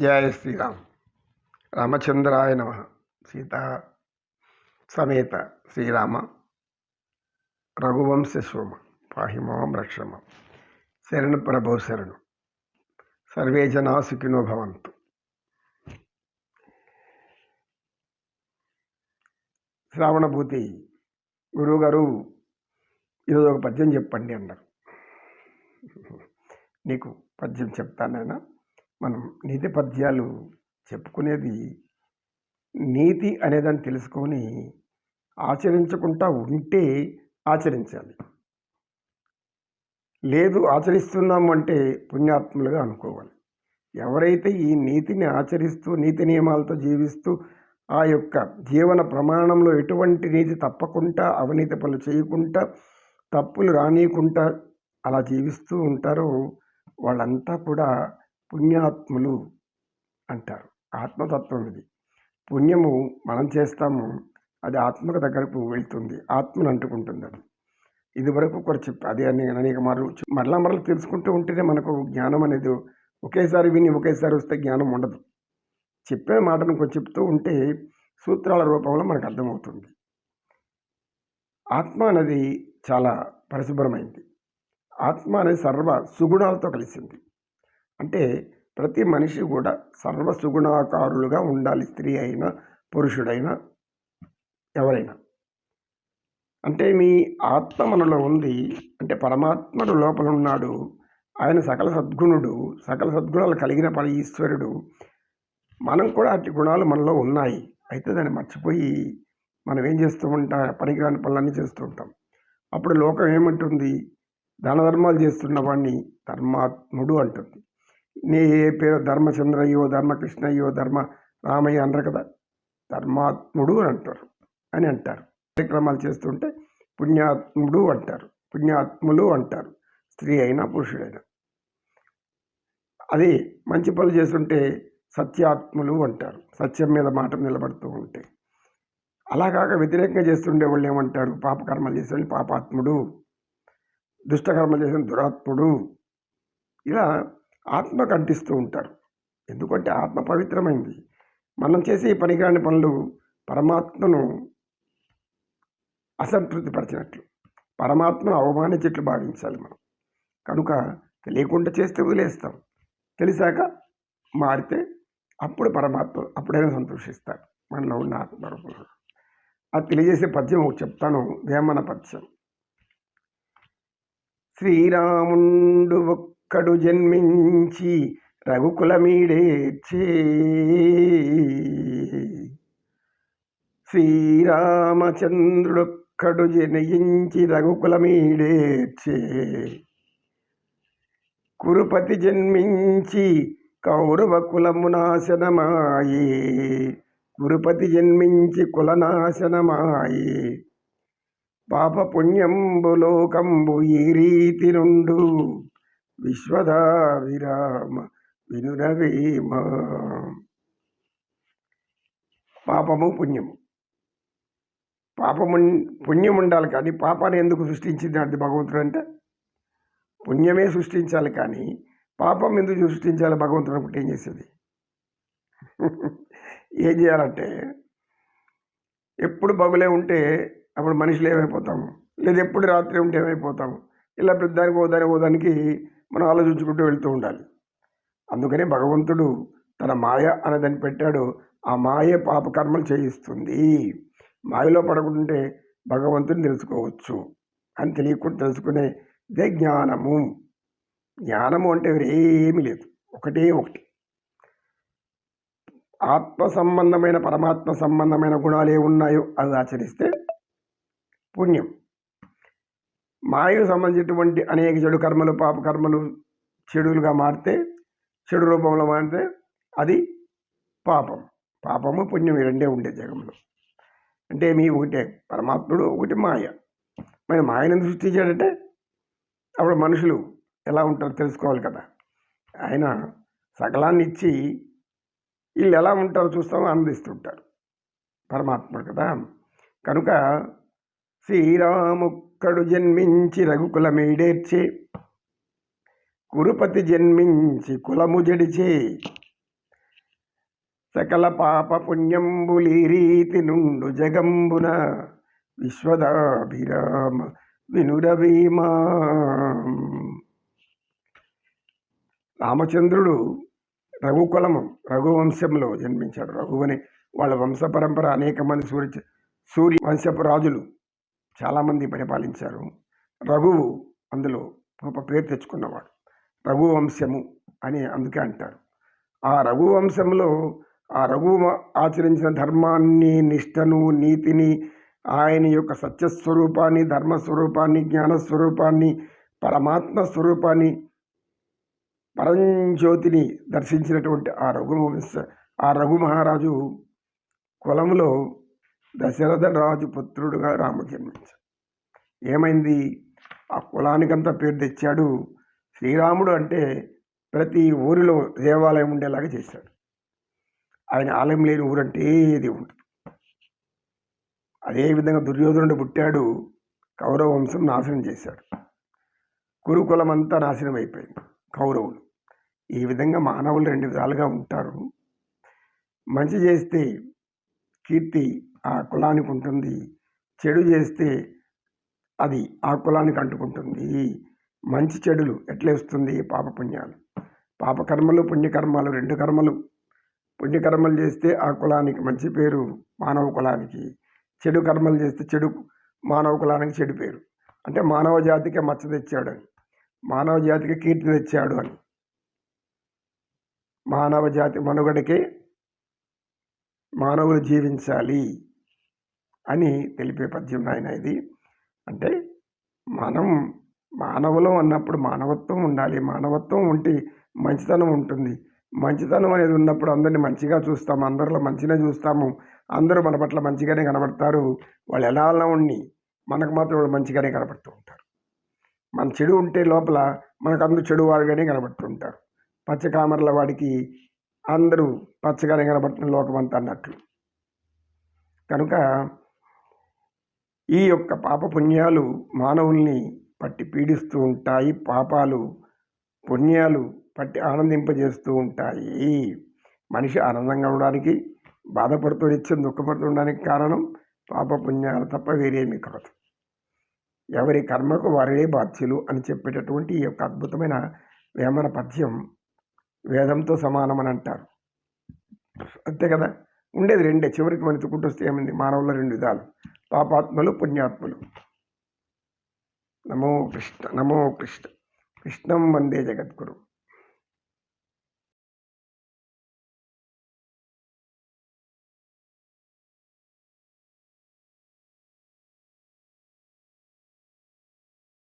జయ శ్రీరామ్. రామచంద్రాయ నమ. సీతా సమేత శ్రీరామ. రఘువంశ సోమ. పాహిమాం రక్షమ. శరణ ప్రభో శరణు. సర్వే జనా సుఖినో భవంతు. శ్రావణభూతి గురువుగారు ఈరోజు ఒక పద్యం చెప్పండి అన్నారు. నీకు పద్యం చెప్తానైనా మనం నీతి పద్యాలు చెప్పుకునేది నీతి అనేదాన్ని తెలుసుకొని ఆచరించకుండా ఉంటే ఆచరించాలి. లేదు ఆచరిస్తున్నాము అంటే పుణ్యాత్ములుగా అనుకోవాలి. ఎవరైతే ఈ నీతిని ఆచరిస్తూ నీతి నియమాలతో జీవిస్తూ ఆ యొక్క జీవన ప్రమాణంలో ఎటువంటి నీతి తప్పకుండా అవినీతి పనులు చేయకుండా తప్పులు రానియకుండా అలా జీవిస్తూ ఉంటారో వాళ్ళంతా కూడా పుణ్యాత్ములు అంటారు. ఆత్మతత్వం ఇది. పుణ్యము మనం చేస్తాము అది ఆత్మకు దగ్గరకు వెళ్తుంది. ఆత్మను అంటుకుంటుంది అది. ఇదివరకు కూడా చెప్పి అది అని అనేక మార్లు మరలా మరలా తెలుసుకుంటూ ఉంటేనే మనకు జ్ఞానం అనేది ఒకేసారి విని ఒకేసారి వస్తే జ్ఞానం ఉండదు. చెప్పే మాటను కొంచెం చెప్తూ ఉంటే సూత్రాల రూపంలో మనకు అర్థమవుతుంది. ఆత్మ అనేది చాలా పరిశుభ్రమైంది. ఆత్మ అనేది సర్వ సుగుణాలతో కలిసింది. అంటే ప్రతి మనిషి కూడా సర్వసుగుణాకారులుగా ఉండాలి స్త్రీ అయినా పురుషుడైనా ఎవరైనా. అంటే మీ ఆత్మ మనలో ఉంది అంటే పరమాత్మడు లోపల ఉన్నాడు ఆయన సకల సద్గుణుడు సకల సద్గుణాలు కలిగిన పర ఈశ్వరుడు. మనం కూడా అట్టి గుణాలు మనలో ఉన్నాయి. అయితే దాన్ని మర్చిపోయి మనం ఏం చేస్తూ ఉంటాం? పనికిరాని పనులన్నీ చేస్తూ ఉంటాం. అప్పుడు లోకం ఏమంటుంది? దాన ధర్మాలు చేస్తున్న వాడిని ధర్మాత్ముడు అంటుంది. నీ ఏ పేరు ధర్మచంద్రయ్యో ధర్మకృష్ణయ్యో ధర్మ రామయ్య అనరు కదా? ధర్మాత్ముడు అని అంటారు. అని అంటారు. కార్యక్రమాలు చేస్తుంటే పుణ్యాత్ముడు అంటారు. పుణ్యాత్ములు అంటారు. స్త్రీ అయినా పురుషుడైనా. అది మంచి పనులు చేస్తుంటే సత్యాత్ములు అంటారు. సత్యం మీద మాట నిలబడుతూ ఉంటే. అలా కాక వ్యతిరేకంగా చేస్తుండే వాళ్ళు ఏమంటారు? పాపకర్మలు చేసే పాపాత్ముడు. దుష్టకర్మలు చేసిన దురాత్ముడు. ఇలా ఆత్మ కంటిస్తూ ఉంటారు. ఎందుకంటే ఆత్మ పవిత్రమైంది. మనం చేసే ఈ పనికిరాని పనులు పరమాత్మను అసంతృప్తిపరిచినట్లు పరమాత్మను అవమానించేట్లు భావించాలి మనం. కనుక తెలియకుండా చేస్తే వదిలేస్తాం. తెలిసాక మారితే అప్పుడు పరమాత్మ అప్పుడైనా సంతోషిస్తారు. మనలో ఉన్న ఆత్మ అది తెలియజేసే పద్యం చెప్తాను. వేమన పద్యం. శ్రీరాముండు ఒక్కడు జన్మించి రఘుకులమీడేచ్చే శ్రీరామచంద్రుడొక్కడు జనయించి రఘుకులమీడేచ్చే కురుపతి జన్మించి కౌరవ కులము నాశనమాయే కురుపతి జన్మించి కులనాశనమాయే. పాప పుణ్యంబులోకంబు ఈ రీతి నుండు విశ్వదా విరామ వినురవేమ పాపము పుణ్యము. పాపము పుణ్యం ఉండాలి కానీ పాపాన్ని ఎందుకు సృష్టించింది అంటే భగవంతుడు అంటే పుణ్యమే సృష్టించాలి కానీ పాపం ఎందుకు సృష్టించాలి భగవంతుడు అప్పుడు ఏం చేసేది? ఏం చేయాలంటే ఎప్పుడు బగులే ఉంటే అప్పుడు మనుషులు ఏమైపోతాము? లేదు ఎప్పుడు రాత్రి ఉంటే ఏమైపోతాము? ఇలా పెద్దానికి ఓదానికి ఓదానికి మనం ఆలోచించుకుంటూ వెళ్తూ ఉండాలి. అందుకనే భగవంతుడు తన మాయ అనేదని పెట్టాడు. ఆ మాయ పాపకర్మలు చేయిస్తుంది. మాయలో పడకుంటే భగవంతుని తెలుసుకోవచ్చు అని తెలియకుండా తెలుసుకునే ఇదే జ్ఞానము. జ్ఞానము అంటే వేరేమీ లేదు. ఒకటే ఒకటి. ఆత్మ సంబంధమైన పరమాత్మ సంబంధమైన గుణాలు ఏ ఉన్నాయో అవి ఆచరిస్తే పుణ్యం. మాయకు సంబంధించినటువంటి అనేక చెడు కర్మలు పాప కర్మలు చెడులుగా మారితే చెడు రూపంలో మారితే అది పాపం. పాపము పుణ్యం రెండే ఉండే జగంలో. అంటే మీ ఒకటే పరమాత్ముడు ఒకటి మాయ. మరి మాయను ఎందుకు సృష్టించాడంటే అప్పుడు మనుషులు ఎలా ఉంటారో తెలుసుకోవాలి కదా. ఆయన సకలాన్ని ఇచ్చి వీళ్ళు ఎలా ఉంటారో చూస్తామో ఆనందిస్తుంటారు. పరమాత్ముడు కదా. కనుక శ్రీరాము కుక్కడు జన్మించి రఘుకులమీడేర్చే. కురుపతి జన్మించి కులము జడిచే. సకల పాప పుణ్యంబులి రీతి నుండు జగంబున. విశ్వదాభిరామ వినురవీమా రామచంద్రుడు రఘుకులము రఘువంశంలో జన్మించాడు రఘు వాళ్ళ వంశ పరంపర అనేక మంది సూర్య సూర్య వంశపు రాజులు. చాలామంది పరిపాలించారు. రఘువు అందులో గొప్ప పేరు తెచ్చుకున్నవాడు. రఘువంశము అని అందుకే అంటారు. ఆ రఘువంశంలో ఆ రఘువు ఆచరించిన ధర్మాన్ని నిష్టను నీతిని ఆయన యొక్క సత్యస్వరూపాన్ని ధర్మస్వరూపాన్ని జ్ఞానస్వరూపాన్ని పరమాత్మ స్వరూపాన్ని పరంజ్యోతిని దర్శించినటువంటి ఆ రఘువంశ ఆ రఘు మహారాజు కులంలో దశరథ రాజు పుత్రుడుగా రాము జన్మించాడు ఏమైంది? ఆ కులానికంతా పేరు తెచ్చాడు శ్రీరాముడు అంటే ప్రతి ఊరిలో దేవాలయం ఉండేలాగా చేశాడు. ఆయన ఆలయం లేని ఊరంటే ఏది ఉండదు. అదేవిధంగా దుర్యోధనుడు పుట్టాడు కౌరవ వంశం నాశనం చేశాడు. కురుకులం అంతా నాశనం అయిపోయింది కౌరవులు. ఈ విధంగా మానవులు రెండు విధాలుగా ఉంటారు. మంచి చేస్తే కీర్తి ఆ కులానికి ఉంటుంది. చెడు చేస్తే అది ఆ కులానికి అంటుకుంటుంది. మంచి చెడులు ఎట్లా వస్తుంది? పాపపుణ్యాలు. పాపకర్మలు పుణ్యకర్మలు రెండు కర్మలు. పుణ్యకర్మలు చేస్తే ఆ కులానికి మంచి పేరు మానవ కులానికి. చెడు కర్మలు చేస్తే చెడు మానవ కులానికి చెడు పేరు. అంటే మానవ జాతికి మచ్చ తెచ్చాడు అని. మానవ జాతికి కీర్తి తెచ్చాడు అని. మానవ జాతి మనుగడకే మానవులు జీవించాలి. అని తెలిపే పద్యం నాయన ఇది? అంటే మనం మానవులం అన్నప్పుడు మానవత్వం ఉండాలి. మానవత్వం ఉంటే మంచితనం ఉంటుంది. మంచితనం అనేది ఉన్నప్పుడు అందరిని మంచిగా చూస్తాము. అందరిలో మంచిగా చూస్తాము. అందరూ మన పట్ల మంచిగానే కనబడతారు. వాళ్ళు ఎలా ఉండి మనకు మాత్రం వాళ్ళు మంచిగానే కనబడుతూ ఉంటారు. మన చెడు ఉంటే లోపల మనకు అందరూ చెడు వారుగానే కనబడుతూ ఉంటారు. పచ్చకామర్ల వాడికి అందరూ పచ్చగానే కనబడుతున్న లోకమంతా అన్నట్లు. కనుక ఈ యొక్క పాప పుణ్యాలు మానవుల్ని పట్టి పీడిస్తూ ఉంటాయి పాపాలు పుణ్యాలు పట్టి ఆనందింపజేస్తూ ఉంటాయి. మనిషి ఆనందంగా ఉండడానికి బాధపడుతూ నిత్యం దుఃఖపడుతూ ఉండడానికి కారణం పాపపుణ్యాలు తప్ప వేరేమీ కాదు. ఎవరి కర్మకు వారే బాధ్యులు అని చెప్పేటటువంటి ఈ యొక్క అద్భుతమైన వేమన పద్యం వేదంతో సమానమని అంటారు. అంతే కదా? ఉండేది రెండే. చివరికి మన చుకుంటూ వస్తే ఏమైంది? మానవుల రెండు విధాలు. పాపాత్మలు పుణ్యాత్మలు. నమో కృష్ణ నమో కృష్ణ. కృష్ణం వందే జగద్గురు.